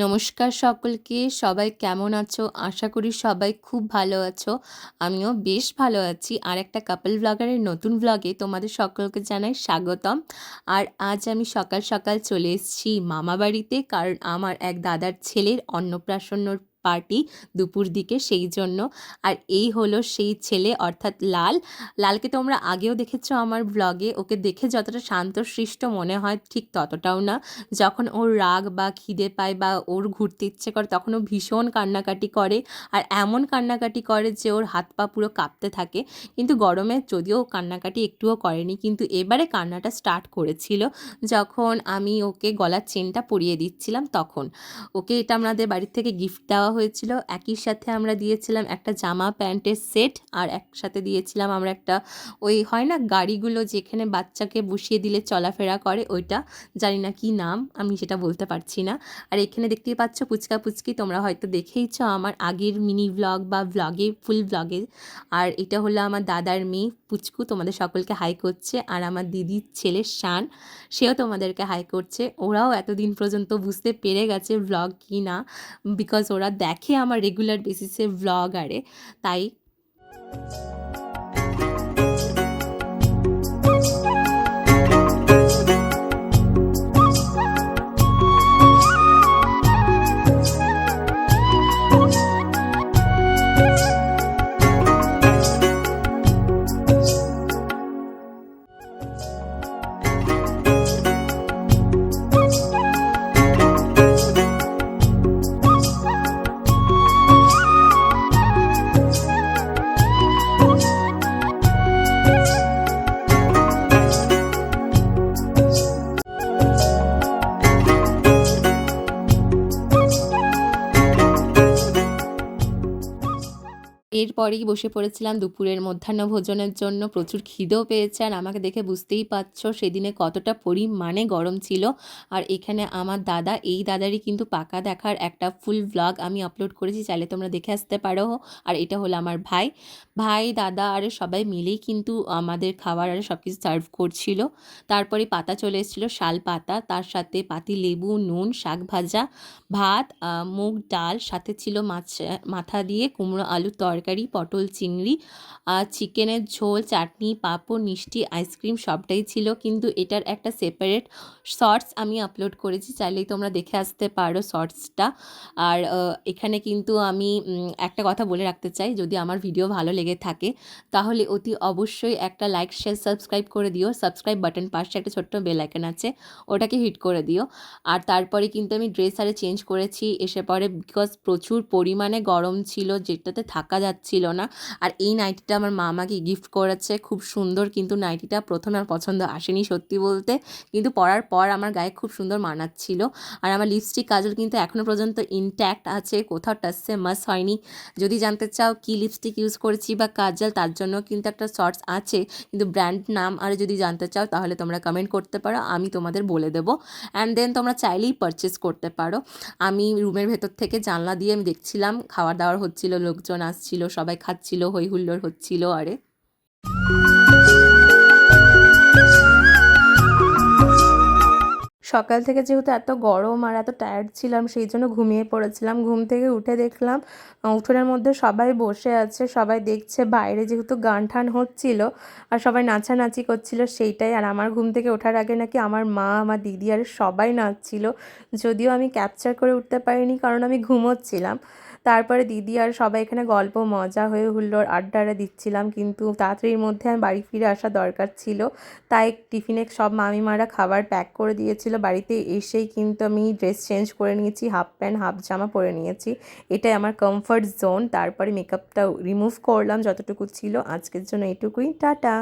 নমস্কার সকলকে। সবাই কেমন আছো? আশা করি সবাই খুব ভালো আছো। আমিও বেশ ভালো আছি। আর একটা কাপল ব্লগারের নতুন ব্লগে তোমাদের সকলকে জানাই স্বাগতম। আর আজ আমি সকাল সকাল চলে এসেছি মামা বাড়িতে কারণ আমার এক দাদার ছেলের অন্নপ্রাশন্নর পার্টি দুপুর দিকে সেই জন্য। আর এই হলো সেই ছেলে, অর্থাৎ লাল। লালকে তোমরা আগেও দেখেছ আমার ব্লগে ওকে দেখে যতটা শান্ত শান্তশিষ্ট মনে হয় ঠিক ততটাও না। যখন ওর রাগ বা খিদে পায় বা ওর ঘুরতে ইচ্ছে করে, তখন ও ভীষণ কান্নাকাটি করে। আর এমন কান্নাকাটি করে যে ওর হাত পা পুরো কাঁপতে থাকে। কিন্তু গরমে যদিও ও কান্নাকাটি একটুও করেনি, কিন্তু এবারে কান্নাটা স্টার্ট করেছিল। যখন আমি ওকে গলার চেনটা পরিয়ে দিচ্ছিলাম তখন। ওকে এটা আমাদের বাড়ির থেকে গিফট দেওয়া হয়েছিল। একই সাথে আমরা দিয়েছিলাম একটা জামা প্যান্টের সেট আর একসাথে দিয়েছিলাম আমরা একটা ওই হয় না গাড়িগুলো যেখানে বাচ্চাকে বসিয়ে দিলে চলাফেরা করে ওইটা। জানি না কি নাম, আমি সেটা বলতে পারছি না। আর এখানে দেখতেই পাচ্ছ পুচকা পুচকি, তোমরা হয়তো দেখেইছ আমার আগের মিনি ব্লগ বা ব্লগে ফুল ব্লগে আর এটা হলো আমার দাদার মেয়ে পুচকু, তোমাদের সকলকে হাই করছে। আর আমার দিদির ছেলে শান, সেও তোমাদেরকে হাই করছে। ওরাও এতদিন পর্যন্ত বুঝতে পেরে গেছে ব্লগ কি না বিকজ ওরা দেখে আমার রেগুলার বেসিসে ব্লগ আরে তাই এরপরেই বসে পড়েছিলাম দুপুরের মধ্যাহ্ন ভোজনের জন্য। প্রচুর খিদেও পেয়েছে আর আমাকে দেখে বুঝতেই পারছ সেদিনে কতটা পরিমাণে গরম ছিল। আর এখানে আমার দাদা, এই দাদারই কিন্তু পাকা দেখার একটা ফুল ব্লগ আমি আপলোড করেছি, চাইলে তোমরা দেখে আসতে পারো। আর এটা হলো আমার ভাই। ভাই, দাদা আর সবাই মিলেই কিন্তু আমাদের খাবার আর সব কিছু সার্ভ করছিল। তারপরে পাতা চলে এসেছিল, শাল পাতা, তার সাথে পাতি, লেবু, নুন, শাক ভাজা, ভাত মুগ, ডাল, সাথে ছিল মাছ, মাথা দিয়ে কুমড়ো আলুর তরকারি, পটল, চিংড়ি আর চিকেনের ঝোল, চাটনি, পাঁপড়, মিষ্টি, আইসক্রিম সবটাই ছিল। কিন্তু এটার একটা সেপারেট শর্টস আমি আপলোড করেছি। চাইলেই তোমরা দেখে আসতে পারো শর্টসটা আর এখানে কিন্তু আমি একটা কথা বলে রাখতে চাই। যদি আমার ভিডিও ভালো লেগে থাকে, তাহলে অতি অবশ্যই একটা লাইক শেয়ার সাবস্ক্রাইব করে দিও। সাবস্ক্রাইব বাটন পাশে একটা ছোট্ট বেল আছে, ওটাকে হিট করে দিও। আর তারপরে কিন্তু আমি ড্রেস আরে চেঞ্জ করেছি। এসে পরে বিকজ প্রচুর পরিমাণে গরম ছিল, যেটাতে থাকা যাচ্ছিল না। আর এই নাইটিটা আমার মা আমাকে গিফট করেছে, খুব সুন্দর কিন্তু নাইটিটা প্রথমে আমার পছন্দ আসেনি সত্যি বলতে। কিন্তু পরার পর আমার গায়ে খুব সুন্দর মানাচ্ছিল। আর আমার লিপস্টিক কাজল কিন্তু এখনও পর্যন্ত ইনট্যাক্ট আছে, কোথাও টাচে মাস হয়নি। যদি জানতে চাও কি লিপস্টিক ইউজ করেছি বা কাজল, তার জন্য কিন্তু একটা শর্টস আছে। কিন্তু ব্র্যান্ড নাম আর যদি জানতে চাও তাহলে তোমরা কমেন্ট করতে পারো, আমি তোমাদের বলে দেবো। অ্যান্ড দেন তোমরা চাইলেই পারচেস করতে পারো। আমি রুমের ভেতর থেকে জানলা দিয়ে আমি দেখছিলাম খাবার দাওয়ার হচ্ছিল, লোকজন আসছিল। সবাই খাচ্ছিল হই হুল্লোড় হচ্ছিল, আরে। সকাল থেকে যেহেতু এত গরম আর এত টায়ার্ড ছিলাম, সেই জন্য ঘুমিয়ে পড়েছিলাম। ঘুম থেকে উঠে দেখলাম উঠোনের মধ্যে সবাই বসে আছে, সবাই দেখছে বাইরে যেহেতু গান টান হচ্ছিল আর সবাই নাচানাচি করছিল সেইটাই। আর আমার ঘুম থেকে ওঠার আগে নাকি আমার মা, আমার দিদি আর সবাই নাচছিল, যদিও আমি ক্যাপচার করে উঠতে পারিনি কারণ আমি ঘুমোচ্ছিলাম। তারপরে দিদি আর সবাই এখানে গল্প মজা হয়ে হুল্লোড় আড্ডাটা দিচ্ছিলাম, কিন্তু তাড়াতাড়ির মধ্যে আমি বাড়ি ফিরে আসা দরকার ছিল। তাই টিফিনে সব মামিমারা খাবার প্যাক করে দিয়েছিল। বাড়িতে এসেই কিন্তু আমি ড্রেস চেঞ্জ করে নিয়েছি হাফ প্যান্ট হাফ জামা পরে নিয়েছি। এটাই আমার কমফর্ট জোন তারপরে মেকআপটা রিমুভ করলাম, যতটুকু ছিল। আজকের জন্য এটুকুই। টাটা!